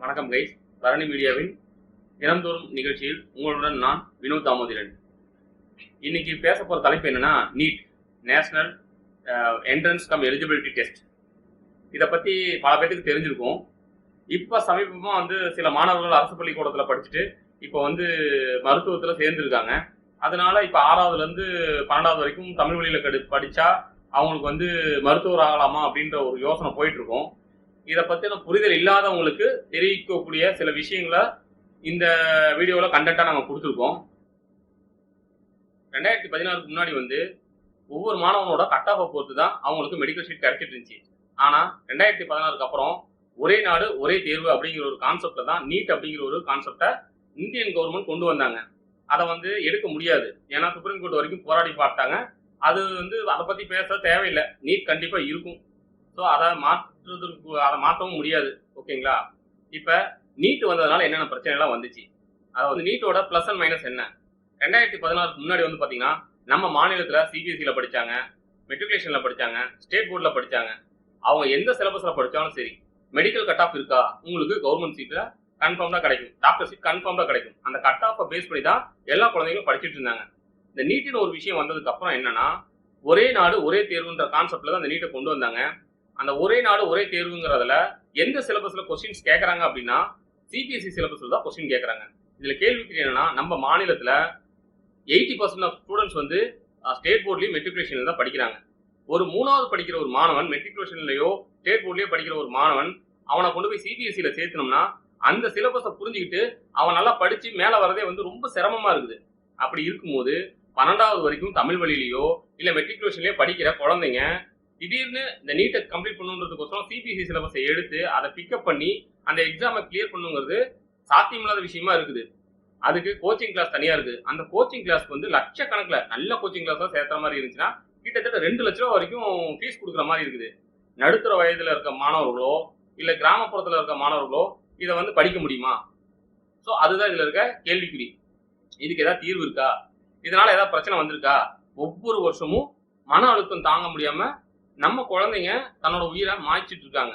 வணக்கம் கைஸ் பரணி மீடியாவின் தினந்தோறும் நிகழ்ச்சியில் உங்களுடன் நான் வினோத் தாமோதிரன். இன்னைக்கு பேச போற தலைப்பு என்னன்னா NEET national entrance cum eligibility test இதை பத்தி பல பேத்துக்கு தெரிஞ்சிருக்கும். இப்போ சமீபமாக வந்து சில மாணவர்கள் அரசு பள்ளிக்கூடத்தில் படிச்சுட்டு இப்போ வந்து மருத்துவத்தில் சேர்ந்துருக்காங்க. அதனால இப்போ ஆறாவதுலேருந்து பன்னெண்டாவது வரைக்கும் தமிழ் வழியில் கடு படித்தா அவங்களுக்கு வந்து மருத்துவர் ஆகலாமா அப்படின்ற ஒரு யோசனை போயிட்டுருக்கும் இதை பற்றின புரிதல் இல்லாதவங்களுக்கு தெரிவிக்கக்கூடிய சில விஷயங்களை இந்த வீடியோவில் கண்டென்ட்டாக நாங்கள் கொடுத்துருக்கோம். ரெண்டாயிரத்தி பதினாறுக்கு முன்னாடி வந்து ஒவ்வொரு மாணவனோட கட் ஆஃபை பொறுத்து தான் அவங்களுக்கு மெடிக்கல் ஷீட் கிடைச்சிட்டு இருந்துச்சு. ஆனால் ரெண்டாயிரத்தி பதினாறுக்கு அப்புறம் ஒரே நாடு ஒரே தேர்வு அப்படிங்கிற ஒரு கான்செப்ட்ல தான் நீட் அப்படிங்கிற ஒரு கான்செப்டை இந்தியன் கவர்மெண்ட் கொண்டு வந்தாங்க. அதை வந்து எடுக்க முடியாது. ஏன்னா சுப்ரீம் கோர்ட் வரைக்கும் போராடி பார்த்தாங்க. அது வந்து அதை பற்றி பேச தேவையில்லை. நீட் கண்டிப்பாக இருக்கும். ஸோ அதை மா அதை மாற்றவும் முடியாது. ஓகேங்களா? இப்போ நீட் வந்ததுனால என்னென்ன பிரச்சனைலாம் வந்துச்சு? அதாவது நீட்டோட ப்ளஸ் அண்ட் மைனஸ் என்ன? ரெண்டாயிரத்தி பதினாறுக்கு முன்னாடி வந்து பார்த்தீங்கன்னா நம்ம மாநிலத்தில் சிபிஎஸ்சியில் படித்தாங்க மெட்ரிகுலேஷனில் படித்தாங்க ஸ்டேட் போர்டில் படித்தாங்க அவங்க எந்த சிலபஸில் படித்தாலும் சரி மெடிக்கல் கட் ஆஃப் இருக்கா? உங்களுக்கு கவர்மெண்ட் சீட்டில் கன்ஃபார்ம்டாக கிடைக்கும். டாக்டர் சீட் கன்ஃபார்ம்டாக கிடைக்கும். அந்த கட் ஆஃபை பேஸ் பண்ணி தான் எல்லா குழந்தைங்களும் படிச்சுட்டு இருந்தாங்க. இந்த நீட்டின் ஒரு விஷயம் வந்ததுக்கு அப்புறம் என்னன்னா ஒரே நாடு ஒரே தேர்வுன்ற கான்செப்ட்ல தான் அந்த நீட்டை கொண்டு வந்தாங்க. அந்த ஒரே நாடு ஒரே தேர்வுங்கிறதுல எந்த சிலபஸ்ல கொஸ்டின்ஸ் கேட்கறாங்க அப்படின்னா சிபிஎஸ்சி சிலபஸ்ல தான் கொஸ்டின் கேட்கறாங்க இதுல கேள்விக்கு என்னன்னா நம்ம மாநிலத்துல எயிட்டி பர்சன்ட் ஆஃப் ஸ்டூடெண்ட்ஸ் வந்து ஸ்டேட் போர்ட்லயும் மெட்ரிகுலேஷன்ல தான் படிக்கிறாங்க. ஒரு மூணாவது படிக்கிற ஒரு மாணவன் மெட்ரிகுலேஷன்லயோ ஸ்டேட் போர்ட்லயோ படிக்கிற ஒரு மாணவன் அவனை கொண்டு போய் சிபிஎஸ்சியில சேர்த்தனோம்னா அந்த சிலபஸை புரிஞ்சுக்கிட்டு அவன் நல்லா படிச்சு மேல வரதே வந்து ரொம்ப சிரமமா இருக்குது. அப்படி இருக்கும்போது பன்னெண்டாவது வரைக்கும் தமிழ் வழியிலயோ இல்ல மெட்ரிகுலேஷன்லயோ படிக்கிற குழந்தைங்க திடீர்னு இந்த நீட்டை கம்ப்ளீட் பண்ணுன்றதுக்கோசரம் சிபிஎஸ்சி சிலபஸை எடுத்து அதை பிக்கப் பண்ணி அந்த எக்ஸாமை கிளியர் பண்ணுங்கிறது சாத்தியமில்லாத விஷயமா இருக்குது. அதுக்கு கோச்சிங் கிளாஸ் தனியா இருக்கு. அந்த கோச்சிங் கிளாஸ்க்கு வந்து லட்சக்கணக்கில் நல்ல கோச்சிங் கிளாஸா சேர்த்துற மாதிரி இருந்துச்சுன்னா கிட்டத்தட்ட ரெண்டு லட்ச ரூபா வரைக்கும் ஃபீஸ் கொடுக்குற மாதிரி இருக்குது. நடுத்தர வயதில் இருக்க மாணவர்களோ இல்லை கிராமப்புறத்தில் இருக்க மாணவர்களோ இதை வந்து படிக்க முடியுமா? ஸோ அதுதான் இதில் இருக்க கேள்விக்குறி. இதுக்கு ஏதாவது தீர்வு இருக்கா? இதனால ஏதாவது பிரச்சனை வந்திருக்கா? ஒவ்வொரு வருஷமும் மன அழுத்தம் தாங்க முடியாமல் நம்ம குழந்தைங்க தன்னோட உயிரை மாய்ச்சிட்டு இருக்காங்க.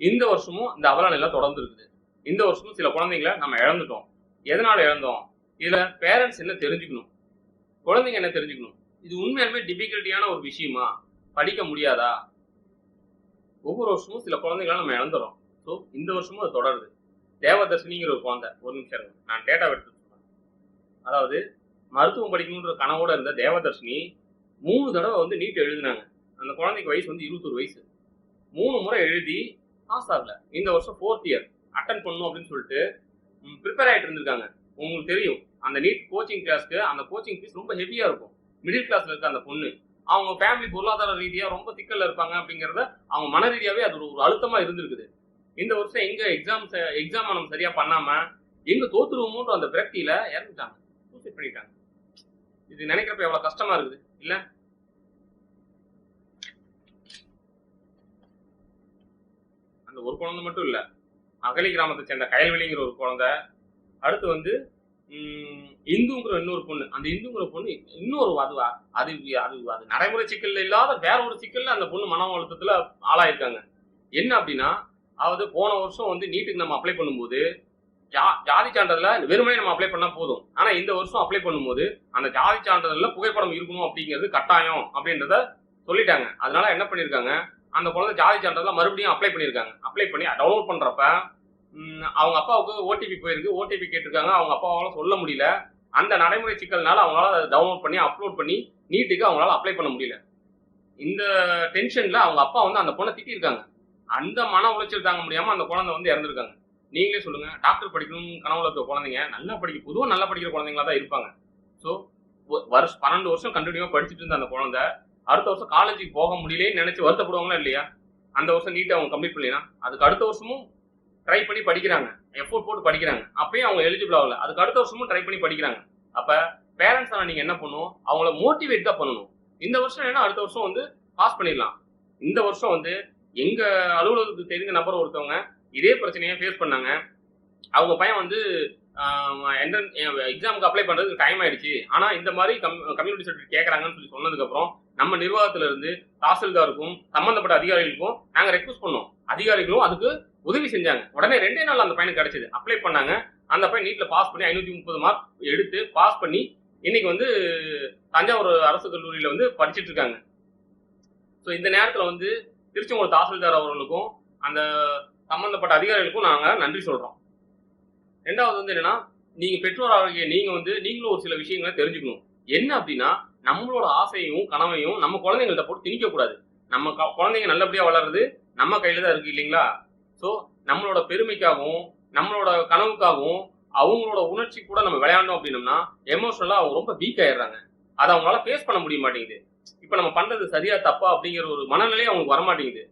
இந்த வருஷமும் இந்த அவலநிலை எல்லாம் தொடர்ந்து இருக்குது இந்த வருஷமும் சில குழந்தைங்கள நம்ம இழந்துட்டோம். எதனால இழந்தோம்? இதுல பேரண்ட்ஸ் என்ன தெரிஞ்சுக்கணும்? குழந்தைங்க என்ன தெரிஞ்சுக்கணும்? இது உண்மையாலுமே டிஃபிகல்ட்டியான ஒரு விஷயமா? படிக்க முடியாதா? ஒவ்வொரு வருஷமும் சில குழந்தைங்கள நம்ம இழந்துடும் ஸோ இந்த வருஷமும் அது தொடருது. தேவதர்ஷினிங்கிற ஒரு குழந்தை ஒரு நிமிஷம் இருக்கும் நான் டேட்டா எடுத்து அதாவது மருத்துவம் படிக்கணுன்ற கனவோட இருந்த தேவதர்ஷினி மூணு தடவை வந்து நீட் எழுதினாங்க. அந்த குழந்தைக்கு வயசு வந்து இருபத்தொரு வயசு. மூணு முறை எழுதி பாஸ் ஆகல. இந்த வருஷம் ஃபோர்த் இயர் அட்டன் பண்ணும் அப்படின்னு சொல்லிட்டு ப்ரிப்பேர் ஆகிட்டு இருந்திருக்காங்க. உங்களுக்கு தெரியும் அந்த நீட் கோச்சிங் கிளாஸ்க்கு அந்த கோச்சிங் ஃபீஸ் ரொம்ப ஹெவியாக இருக்கும். மிடில் கிளாஸ்ல இருக்க அந்த பொண்ணு. அவங்க ஃபேமிலி பொருளாதார ரீதியாக ரொம்ப திக்கல்ல இருப்பாங்க அப்படிங்கிறத அவங்க மன ரீதியாகவே அது ஒரு அழுத்தமாக இருந்திருக்குது. இந்த வருஷம் எங்கே எக்ஸாம் எக்ஸாம் நம்ம சரியாக பண்ணாமல் எங்கே தோத்துருவோமோன்ற அந்த விரக்தியில இறந்துட்டாங்க. சூசைட் பண்ணிட்டாங்க. இது நினைக்கிறப்ப எவ்வளவு கஷ்டமா இருக்குது? இல்லை? அந்த ஒரு குழந்தை மட்டும் இல்ல அகலி கிராமத்தை சேர்ந்த கயல்வெளிங்கிற ஒரு குழந்தை. அடுத்து வந்து இந்துங்கிற இன்னொரு பொண்ணு. அந்த இந்துங்கிற பொண்ணு இன்னொரு அது அது அது அது நடைமுறை சிக்கல் இல்லாத வேற ஒரு சிக்கல்ல அந்த பொண்ணு மன அழுத்தத்துல ஆளாயிருக்காங்க. என்ன அப்படின்னா அதாவது போன வருஷம் வந்து நீட்டுக்கு நம்ம அப்ளை பண்ணும்போது ஜா- ஜாதி சான்றிதழ வெறுமனே நம்ம அப்ளை பண்ணா போதும். ஆனா இந்த வருஷம் அப்ளை பண்ணும்போது அந்த ஜாதி சான்றிதழ்ல புகைப்படம் இருக்கணும் அப்படிங்கிறது கட்டாயம் அப்படின்றத சொல்லிட்டாங்க. அதனால என்ன பண்ணிருக்காங்க அந்த குழந்தை ஜாதி சான்றிதழ் மறுபடியும் அப்ளை பண்ணியிருக்காங்க. அப்ளை பண்ணி டவுன்லோட் பண்ணுறப்ப அவங்க அப்பாவுக்கு ஓடிபி போயிருக்கு. ஓடிபி கேட்டிருக்காங்க. அவங்க அப்பாவால சொல்ல முடியல. அந்த நடைமுறை சிக்கல்னால அவங்களால அதை டவுன்லோட் பண்ணி அப்லோட் பண்ணி நீட்டுக்கு அவங்களால அப்ளை பண்ண முடியல. இந்த டென்ஷன்ல அவங்க அப்பா வந்து அந்த பொண்ணை திட்டிருக்காங்க அந்த மன உளைச்சல் தாங்க முடியாம அந்த குழந்தை வந்து இறந்துருக்காங்க. நீங்களே சொல்லுங்க. டாக்டர் படிக்கணும் கனவுல இருக்க குழந்தைங்க நல்லா படிக்க பொதுவாக நல்லா படிக்கிற குழந்தைங்களா தான் இருப்பாங்க. ஸோ வருஷம் பன்னெண்டு வருஷம் கண்டினியூவா படிச்சுட்டு இருந்த அந்த குழந்தை அடுத்த வருஷம் காலேஜுக்கு போக முடியலன்னு நினைச்சு வருத்தப்படுவாங்களா இல்லையா? அந்த வருஷம் நீட்டை அவங்க கம்ப்ளீட் பண்ணலாம் அதுக்கு அடுத்த வருஷமும் ட்ரை பண்ணி படிக்கிறாங்க. எஃபோர்ட் போட்டு படிக்கிறாங்க. அப்பயும் அவங்க எலிஜிபிள் ஆகல. அதுக்கு அடுத்த வருஷமும் ட்ரை பண்ணி படிக்கிறாங்க. அப்ப பேரண்ட்ஸ் நீங்க என்ன பண்ணணும் அவங்கள மோட்டிவேட் தான் பண்ணணும். இந்த வருஷம் என்ன அடுத்த வருஷம் வந்து பாஸ் பண்ணிடலாம். இந்த வருஷம் வந்து எங்க அலுவலகத்துக்கு தெரிஞ்ச நபர் ஒருத்தவங்க இதே பிரச்சனையை ஃபேஸ் பண்ணாங்க. அவங்க பையன் வந்து எக்ஸாமுக்கு அப்ளை பண்றதுக்கு டைம் ஆயிடுச்சு. ஆனா இந்த மாதிரி கம் கம்யூனிட்டி சர்டிஃபிகேட் கேட்கறாங்கன்னு சொல்லி சொன்னதுக்கப்புறம் நம்ம நிர்வாகத்துல இருந்து தாசில்தாருக்கும் சம்பந்தப்பட்ட அதிகாரிகளுக்கும் நாங்க ரெக்வஸ்ட் பண்ணோம். அதிகாரிகளும் அதுக்கு உதவி செஞ்சாங்க. உடனே ரெண்டே நாள் அந்த பையனுக்கு கிடைச்சது. அப்ளை பண்ணாங்க. அந்த பையன் நீட்ல பாஸ் பண்ணி ஐநூத்தி முப்பது மார்க் எடுத்து பாஸ் பண்ணி இன்னைக்கு வந்து தஞ்சாவூர் அரசு கல்லூரியில வந்து படிச்சிட்டு இருக்காங்க. ஸோ இந்த நேரத்துல வந்து திருச்செங்கோடு தாசில்தார் அவர்களுக்கும் அந்த சம்பந்தப்பட்ட அதிகாரிகளுக்கும் நாங்க நன்றி சொல்றோம். ரெண்டாவது வந்து என்னன்னா நீங்க பெற்றோராகிய நீங்க வந்து நீங்களும் ஒரு சில விஷயங்களை தெரிஞ்சுக்கணும். என்ன அப்படின்னா நம்மளோட ஆசையும் கனவையும் நம்ம குழந்தைங்கள்ட்ட போட்டு திணிக்க கூடாது நம்ம குழந்தைங்க நல்லபடியா வளருது நம்ம கையில தான் இருக்கு இல்லைங்களா? ஸோ நம்மளோட பெருமைக்காகவும் நம்மளோட கனவுக்காகவும் அவங்களோட உணர்ச்சி கூட நம்ம விளையாண்டோம் அப்படின்னம்னா எமோஷனலா அவங்க ரொம்ப வீக் ஆயிடுறாங்க. அதை அவங்களால ஃபேஸ் பண்ண முடிய மாட்டேங்குது. இப்போ நம்ம பண்றது சரியா தப்பா அப்படிங்கிற ஒரு மனநிலையே அவங்களுக்கு வர மாட்டேங்குது.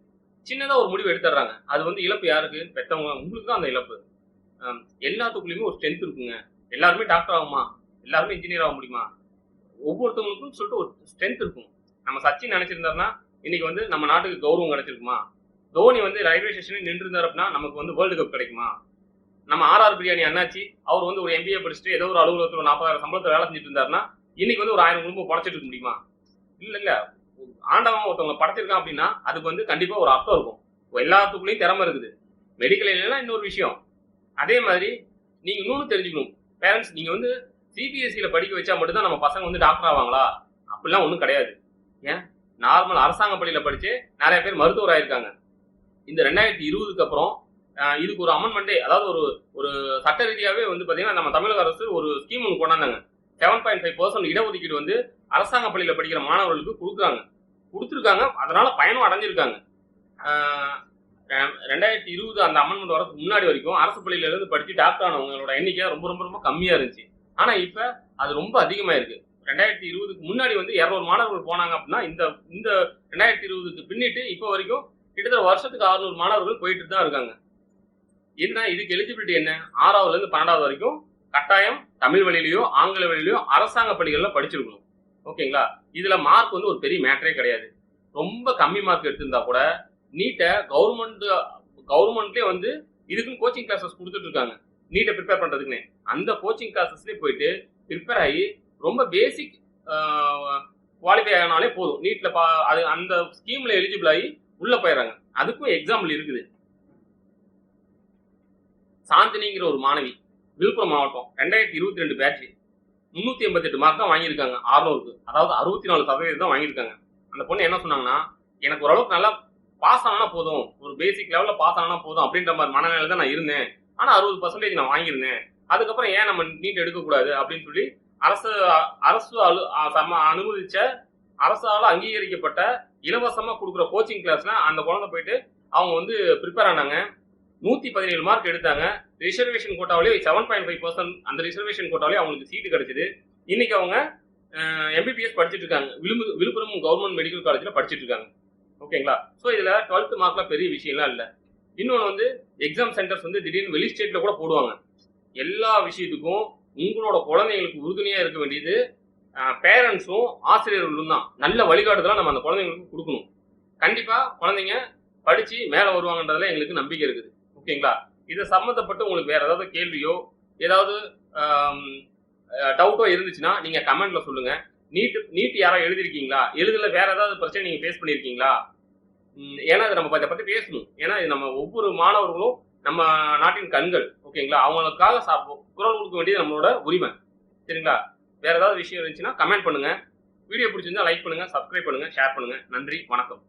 சின்னதா ஒரு முடிவு எடுத்துடுறாங்க. அது வந்து இழப்பு யாருக்கு? பெத்தவங்க உங்களுக்கு தான் அந்த இழப்பு. எல்லாத்துக்குள்ளேயுமே எல்லாத்துக்குள்ளயுமே ஒரு ஸ்ட்ரென்த் இருக்குங்க. எல்லாருமே டாக்டர் ஆகுமா? எல்லாருமே இன்ஜினியர் ஆக முடியுமா? ஒவ்வொருத்தவங்களுக்கும் சொல்லிட்டு ஒரு ஸ்ட்ரென்த் இருக்கும். நம்ம சச்சின் நினைச்சிருந்தாருன்னா இன்னைக்கு வந்து நம்ம நாட்டுக்கு கௌரவம் கிடைச்சிருக்குமா? தோனி வந்து ரயில்வே ஸ்டேஷனில் நின்று இருந்தார் அப்படின்னா நமக்கு வந்து வேர்ல்டு கப் கிடைக்குமா? நம்ம ஆர்ஆர் பிரியாணி அண்ணாச்சி அவர் வந்து ஒரு எம்பிஏ படிச்சுட்டு ஏதோ ஒரு அலுவலகத்தில் ஒரு நாற்பதாயிரம் சம்பளத்தில் வேலை செஞ்சுட்டு இருந்தாருன்னா இன்னைக்கு வந்து ஒரு ஆயிரம் குடும்பம் படைச்சிட்டு இருக்க முடியுமா? இல்ல இல்ல. ஆண்டவன் ஒருத்தவங்க படைச்சிருக்கான் அப்படின்னா அதுக்கு வந்து கண்டிப்பா ஒரு அர்த்தம் இருக்கும். எல்லாத்துக்குள்ளேயும் திறமை இருக்குது. மெடிக்கல் இல்லைன்னா இன்னொரு விஷயம். அதே மாதிரி நீங்க இன்னொன்று தெரிஞ்சுக்கணும். பேரண்ட்ஸ் நீங்க வந்து சிபிஎஸ்சியில் படிக்க வச்சா மட்டும்தான் நம்ம பசங்க வந்து டாக்டர் ஆவாங்களா? அப்படிலாம் ஒன்றும் கிடையாது. ஏன்? நார்மல் அரசாங்க பள்ளியில் படித்து நிறைய பேர் மருத்துவர் ஆயிருக்காங்க. இந்த ரெண்டாயிரத்தி இருபதுக்கு அப்புறம் இதுக்கு ஒரு அமெண்ட்மெண்ட்டே அதாவது ஒரு ஒரு சட்ட ரீதியாகவே வந்து பார்த்தீங்கன்னா நம்ம தமிழக அரசு ஒரு ஸ்கீம் ஒன்று கொண்டாந்தாங்க. செவன் பாயிண்ட் ஃபைவ் பர்சன்ட் இடஒதுக்கீடு வந்து அரசாங்க பள்ளியில் படிக்கிற மாணவர்களுக்கு கொடுக்குறாங்க. கொடுத்துருக்காங்க. அதனால பயனும் அடைஞ்சிருக்காங்க. ரெண்டாயிரத்தி இருபது அந்த அமெண்ட்மெண்ட் வரதுக்கு முன்னாடி வரைக்கும் அரசு பள்ளியிலேருந்து படித்து டாக்டர் ஆனவங்களோட எண்ணிக்கை ரொம்ப ரொம்ப ரொம்ப கம்மியாக இருந்துச்சு. ஆனா இப்ப அது ரொம்ப அதிகமா இருக்கு. ரெண்டாயிரத்தி இருபதுக்கு முன்னாடி வந்து இரநூறு மாணவர்கள் போனாங்க அப்படின்னா இந்த இந்த ரெண்டாயிரத்தி இருபதுக்கு பின்னிட்டு இப்போ வரைக்கும் கிட்டத்தட்ட வருஷத்துக்கு அறுநூறு மாணவர்கள் போயிட்டு தான் இருக்காங்க. என்ன இதுக்கு எலிஜிபிலிட்டி என்ன? ஆறாவதுல இருந்து பன்னெண்டாவது வரைக்கும் கட்டாயம் தமிழ் வழியிலையோ ஆங்கில வழியிலையோ அரசாங்க பள்ளிகள்ல படிச்சிருக்கணும். ஓகேங்களா? இதுல மார்க் வந்து ஒரு பெரிய மேட்டரே கிடையாது. ரொம்ப கம்மி மார்க் எடுத்திருந்தா கூட நீட்டை கவர்மெண்ட் கவர்மெண்ட்லேயே வந்து இதுக்குன்னு கோச்சிங் கிளாஸஸ் கொடுத்துட்டு இருக்காங்க. நீட்டை ப்ரிப்பேர் பண்ணுறதுக்குன்னு அந்த கோச்சிங் கிளாஸஸ்லேயே போயிட்டு ப்ரிப்பேர் ஆகி ரொம்ப பேசிக் குவாலிஃபை ஆனாலே போதும். நீட்டில் பா அது அந்த ஸ்கீமில் எலிஜிபிள் ஆகி உள்ளே போயிடுறாங்க. அதுக்கும் எக்ஸாம்பிள் இருக்குது. சாந்தினிங்கிற ஒரு மாணவி விழுப்புரம் மாவட்டம் ரெண்டாயிரத்தி இருபத்தி ரெண்டு பேட்ச் முந்நூற்றி எண்பத்தெட்டு மார்க் தான் வாங்கியிருக்காங்க அறுநூறுக்கு. அதாவது அறுபத்தி நாலு சதவீதம் தான் வாங்கியிருக்காங்க. அந்த பொண்ணு என்ன சொன்னாங்கன்னா எனக்கு ஓரளவுக்கு நல்லா பாஸ் ஆனால் போதும். ஒரு பேசிக் லெவலில் பாஸ் ஆனால் போதும். அப்படின்ற மாதிரி மனநிலை தான் நான் இருந்தேன். ஆனா அறுபது பர்சன்டேஜ் நான் வாங்கியிருந்தேன். அதுக்கப்புறம் ஏன் நம்ம நீட் எடுக்கக்கூடாது அப்படின்னு சொல்லி அரசு அரசு அலு சம அனுமதிச்ச அரசால அங்கீகரிக்கப்பட்ட இலவசமா கொடுக்குற கோச்சிங் கிளாஸ்ல அந்த குழந்தை போயிட்டு அவங்க வந்து ப்ரிப்பேர் ஆனாங்க. நூத்தி பதினேழு மார்க் எடுத்தாங்க. ரிசர்வேஷன் கோட்டாவிலே செவன் பாயிண்ட் ஃபைவ் பர்சன்ட் அந்த ரிசர்வேஷன் கோட்டாவிலே அவங்களுக்கு சீட்டு கிடைச்சிது. இன்னைக்கு அவங்க எம்பிபிஎஸ் படிச்சுட்டு இருக்காங்க. விழுப்பு விழுப்புரம் கவர்மெண்ட் மெடிக்கல் காலேஜில் படிச்சுட்டு இருக்காங்க. ஓகேங்களா ஸோ இதில் டுவெல்த் மார்க்ல பெரிய விஷயம்லாம் இல்லை. இன்னொன்று வந்து எக்ஸாம் சென்டர்ஸ் வந்து திடீர்னு வெளி ஸ்டேட்ல கூட போடுவாங்க. எல்லா விஷயத்துக்கும் உங்களோட குழந்தைங்களுக்கு உறுதுணையாக இருக்க வேண்டியது பேரண்ட்ஸும் ஆசிரியர்களும் தான். நல்ல வழிகாட்டுதலாக நம்ம அந்த குழந்தைங்களுக்கு கொடுக்கணும். கண்டிப்பாக குழந்தைங்க படித்து மேலே வருவாங்கன்றதுல எங்களுக்கு நம்பிக்கை இருக்குது. ஓகேங்களா? இதை சம்மந்தப்பட்டு உங்களுக்கு வேறு ஏதாவது கேள்வியோ ஏதாவது டவுட்டோ இருந்துச்சுன்னா நீங்கள் கமெண்ட்டில் சொல்லுங்கள் நீட்டு நீட் யாரோ எழுதிருக்கீங்களா எழுதல வேறு ஏதாவது பிரச்சனை நீங்கள் ஃபேஸ் பண்ணியிருக்கீங்களா? ஏன்னா இதை நம்ம இதை பத்தி பேசணும். ஏன்னா இது நம்ம ஒவ்வொரு மாணவர்களும் நம்ம நாட்டின் கண்கள் ஓகேங்களா? அவங்களுக்காக குரல் கொடுக்க வேண்டியது நம்மளோட உரிமை. சரிங்களா? வேற ஏதாவது விஷயம் இருந்துச்சுன்னா கமெண்ட் பண்ணுங்க. வீடியோ பிடிச்சிருந்தா லைக் பண்ணுங்க சப்ஸ்கிரைப் பண்ணுங்க ஷேர் பண்ணுங்க. நன்றி வணக்கம்.